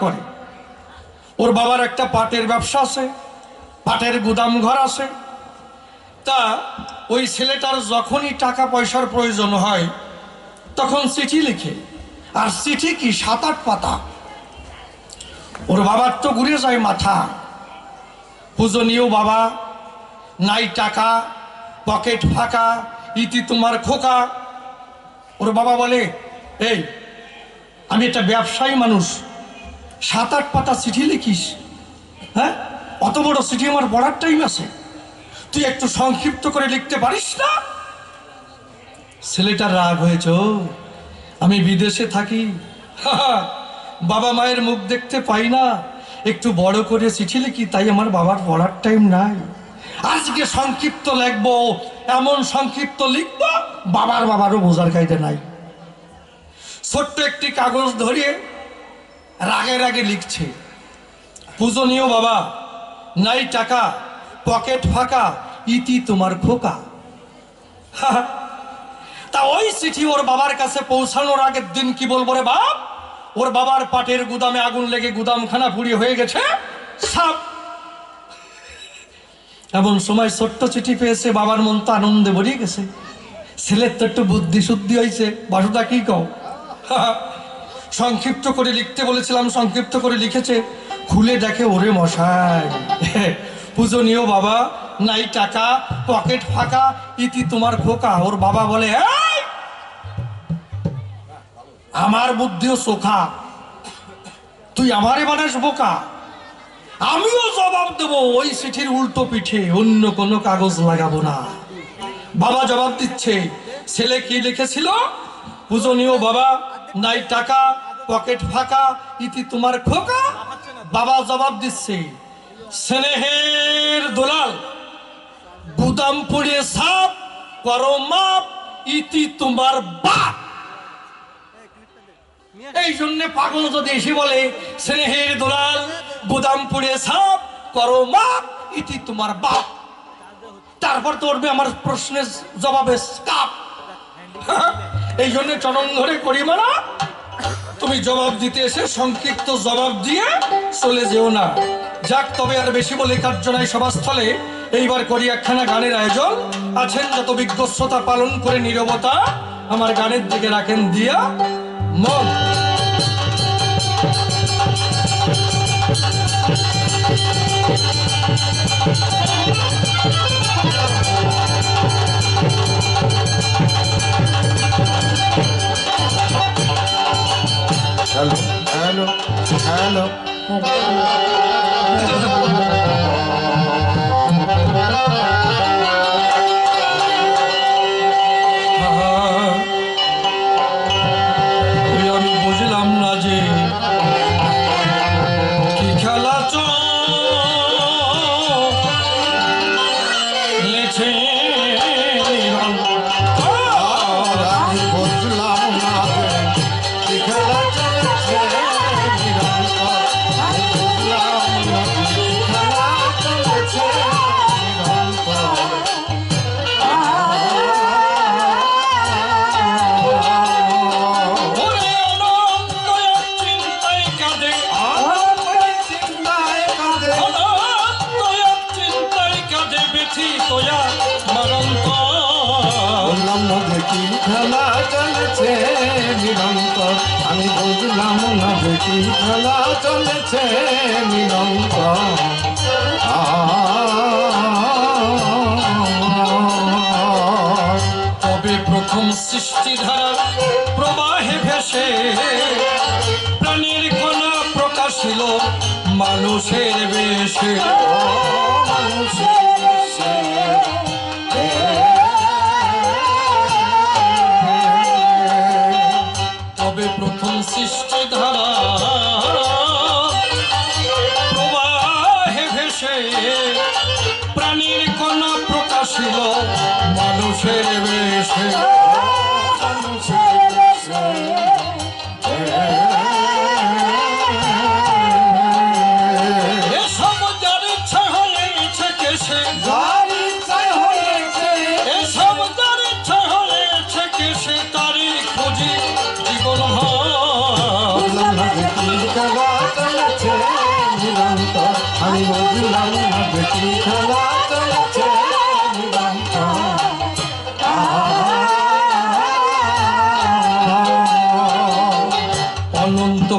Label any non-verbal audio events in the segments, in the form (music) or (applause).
করে। ওর বাবার একটা পাটের ব্যবসা আছে, পাটের গুদাম ঘর আছে। তা ওই ছেলেটার যখনই টাকা পয়সার প্রয়োজন হয়, তখন চিঠি লিখে, আর চিঠি কি সাত আট পাতা। ওর বাবার তো ঘুরে যায় মাথা। পূজনীয় বাবা, নাই টাকা, পকেট ফাঁকা, ইতি তোমার খোকা। ওর বাবা বলে, এই, আমি একটা ব্যবসায়ী মানুষ সাত আট পাতা চিঠি লিখিস হ্যাঁ? অত বড় চিঠি আমার পড়ার টাইম আছে। তুই একটু সংক্ষিপ্ত করে লিখতে পারিস না? ছেলেটার রাগ হয়েছ? আমি বিদেশে থাকি। বাবা মায়ের মুখ দেখতে পাই না। একটু বড় করে চিঠি লিখি, তাই আমার বাবার পড়ার টাইম নাই। আজকে সংক্ষিপ্ত লিখব, এমন সংক্ষিপ্ত লিখব, বাবার বাবারও বোঝার কায়দা নাই। ছোট্ট একটি কাগজ ধরিয়ে রাগে রাগে লিখছে। পূজনীয় বাবা, নাই টাকা, পকেট ফাঁকা, ইতি তোমার খোকা। তা ওই চিঠি ওর বাবার কাছে পৌঁছানোর আগের দিন কি বলব রে বাপ? ওর বাবার পাটের গুদামে আগুন লেগে গুদামখানা পুড়িয়ে হয়ে গেছে। সাপ! এমন সময় ছোট্ট চিঠি পেয়েছে, বাবার মন তো আনন্দে ভরিয়ে গেছে। ছেলের তো একটু বুদ্ধি শুদ্ধি হয়েছে বাসুদা কি কও? সংক্ষিপ্ত করে লিখতে বলেছিলাম, সংক্ষিপ্ত করে লিখেছে, খুলে দেখে ওরে মশাই। (laughs) পূজনীয় বাবা, নাই টাকা, পকেট ফাঁকা, ইতি তোমার খোকা। ওর বাবা বলে, "এই! আমার বুদ্ধিও চোখা তুই আমারে বানাস বোকা। আমিও জবাব দেবো ওই চিঠির উল্টো পিঠে, অন্য কোনো কাগজ লাগাবো না। বাবা জবাব দিচ্ছে, ছেলে কি লিখেছিল? পূজনীয় বাবা নাই টাকা, পকেট ফাঁকা, ইতি তোমার খোকা? বাবা জবাব দিচ্ছে, স্নেহের দোলাল, গুদাম পুড়িয়ে সাপ, করো ইতি তোমার বাপ। এই জন্য পাগল যদি এসে বলে, স্নেহের দোলাল, গুদাম পুড়িয়ে সাপ, করো মাপ, ইতি তোমার বাপ। তারপর তো উঠবে আমার প্রশ্নের জবাবে কাপ এই জন্য চরণ ধরে করি মানা তুমি জবাব দিতে এসে সংক্ষিপ্ত জবাব দিয়ে চলে যেও না। যাক, তবে আর বেশি বলে কার্য নাই সভাস্থলে এইবার করি একখানা গানের আয়োজন। আছেন যত বিজ্ঞতা পালন করে নিরবতা, আমার গানের দিকে রাখেন দিয়া মন। এক মরন্ত বললাম না কি খেলা চলেছে? নিরন্তর। আমি বুঝলাম না যে কি খেলা চলেছে? নিরন্তর। তবে প্রথম সৃষ্টিধারা প্রবাহে ভেসে। প্রাণীর কণা প্রকাশিল মানুষের বেশে। প্রথম সৃষ্টিধারা প্রবাহে ভেসে প্রাণীর কোন প্রকাশিল মানুষের বেশে।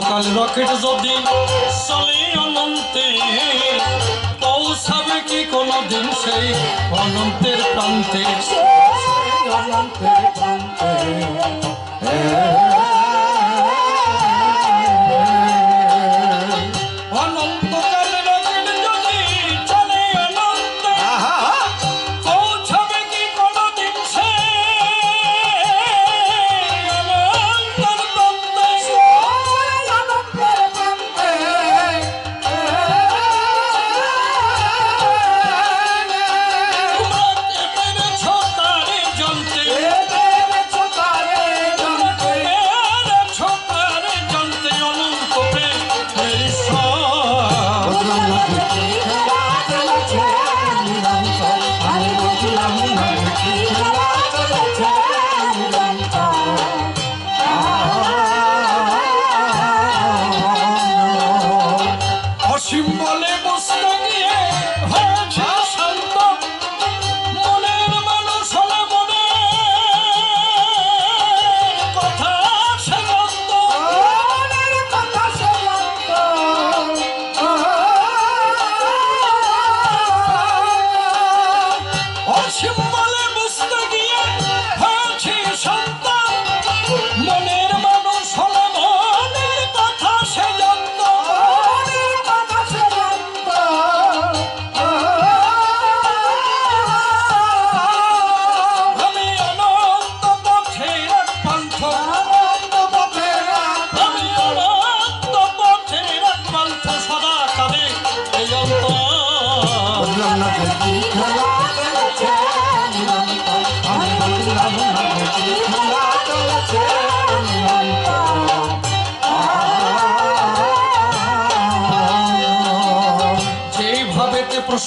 অনন্তকাল রকেট যদি চলে অনন্তে পৌঁছাবে কি কোনোদিন সেই অনন্তের প্রান্তে? অনন্তের প্রান্তে।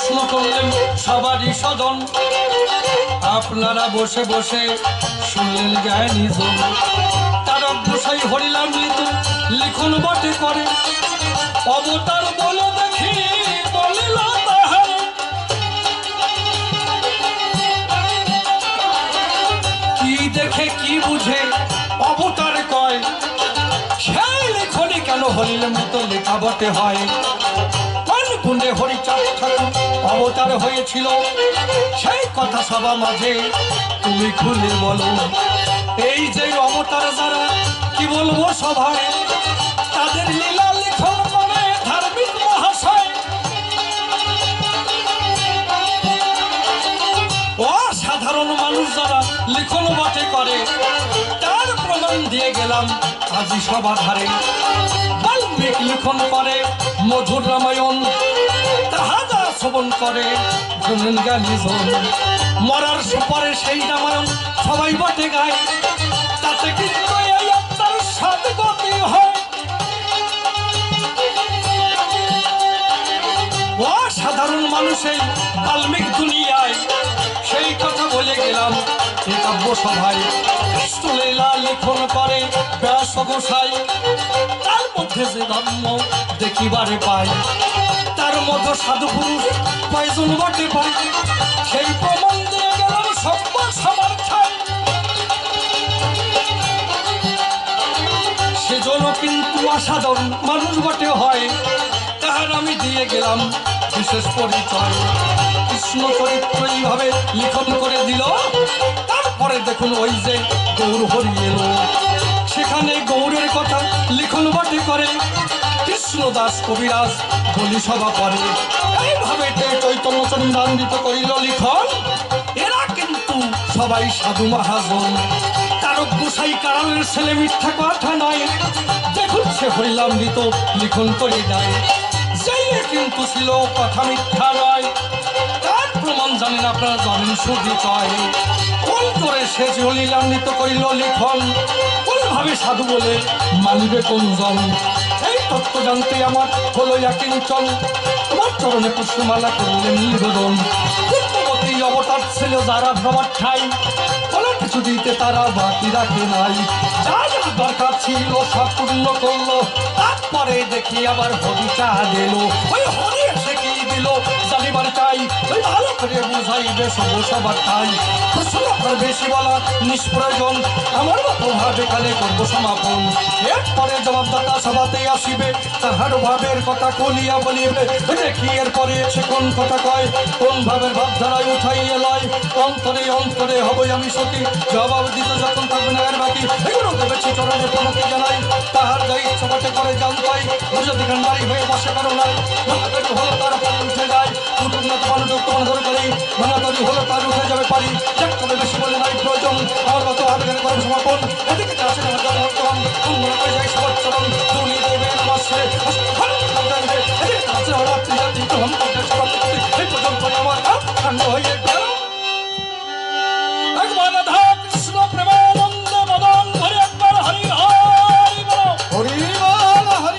প্রশ্ন করলেন সবারই সদন আপনারা বসে বসে শুনলেন জ্ঞান নিজন তার অগ্রসাই হরিলাম লিত লিখন বটে করে। অবতার বলে দেখি কি দেখে কি বুঝে অবতার কয়। সেই লেখনি কেন হরিলের মতো লেখা বটে হয়। কোন গুণে হরিচাঁদ ঠাকুর অবতার হয়েছিল। সেই কথা সবা মাঝে তুমি খুলে বলো। এই যে অবতার যারা, কি বলব সভায় তাদের লীলা লেখন করে ধার্মিক মহাশয়। অসাধারণ মানুষ যারা লিখন বটে করে, তার প্রমাণ দিয়ে গেলাম আজি সভা ধারে লিখন করে মধুর রামায়ণ। তাহা যারা শ্রবণ করে শুনেন গালিজন মরার পরে সেই রামায়ণ সবাই বটে গায়। তাতে কিন্তু এই আপনার সদগতি হয়। অসাধারণ মানুষের বাল্মিক দুনিয়ায় সেই কথা বলে গেলাম কাব্য সভায় কৃষ্ণ লীলা লিখন করে ব্যাস গোসাই তার মধ্যে যে ধর্ম দেখিবারে পাই তার মধ্যে সাধু পুরুষ কয়জন বটে পাই সেই প্রমাণ দিয়ে গেলাম সভ্য সমার্থায় সেজন্য কিন্তু অসাধারণ মানুষ বটে হয়। তাহার আমি দিয়ে গেলাম বিশেষ পরিচয়। কৃষ্ণ চরিত্র এইভাবে লিখন করে দিল। তারপরে দেখুন ওই যে গৌর হরি এলো। সেখানে গৌরের কথা লিখন বটে করে। কৃষ্ণদাস কবিরাজ বলি সভা করে। এইভাবে চৈতন্য চন্দ্রান্বিত করিল লিখন। এরা কিন্তু সবাই সাধু মহাজন। তারক গোসাই কারণের ছেলে মিথ্যা কথা নয়। দেখুন সে হরিলামৃত লিখন করে দেয়। যেই কিন্তু ছিল কথা মিথ্যা নয়। তার প্রমাণ জানেন আপনারা, জানেন সুবিচয় কোন করে সে যে হরিলামৃত করিল লিখন? কোন ভাবে সাধু বলে মানিবে কোনজন? তত্ত্ব জানতে আমার হলো একিঞ্চল তোমার চরণে পুষ্পমালা করলেন নিবেদন। পুত্রবতী অবতার ছিল যারা ভ্রমার ঠাই কোনো কিছু দিতে তারা বাকি রাখে নাই। যা যা দরকার ছিল সব পূর্ণ করল। তারপরে দেখি আবার হরি চা দিল ওই হরি এসে কি দিল? জানিবার চাই ওই ভালো করে বুঝাইবে ঠাই প্রশ্ন আপনার বেশি নিষ্প্রয়োজন, আমার মতো ভাবে কালে করব সমাপন। এরপরে জবাবদাতা সভাতেই আসিবে, তাহার ভাবের কথা কলিয়া বলিবে, দেখি এরপরে সে কোন কথা কয়, কোন ভাবের ভাবধারায় উঠাইয়া লয়। অন্তরে অন্তরে হবই আমি সতী, জবাব দিতে যখন থাকবে না এর বাকি। এগুলো দেবেছি চরণে প্রণতি জানাই, তাহার যা ইচ্ছা করে জানতাই। যদি গান্ডারি হয়ে বসে কারও নাই হলো তার উঠে যায়। সংকটনা তোমার যোগ তোমার ধরে করে মনে তৈরি হলে তার উঠে যাবে পারি যাক তবে বেশি বলে নাই প্রয়োজন আমার মতো আবেদন করেন সমাপন এদিকে আসে আমার জন্মতম আমরা করে যাই সবার চরণ তুমি দেবেন আমার সে এদিকে আসে হঠাৎ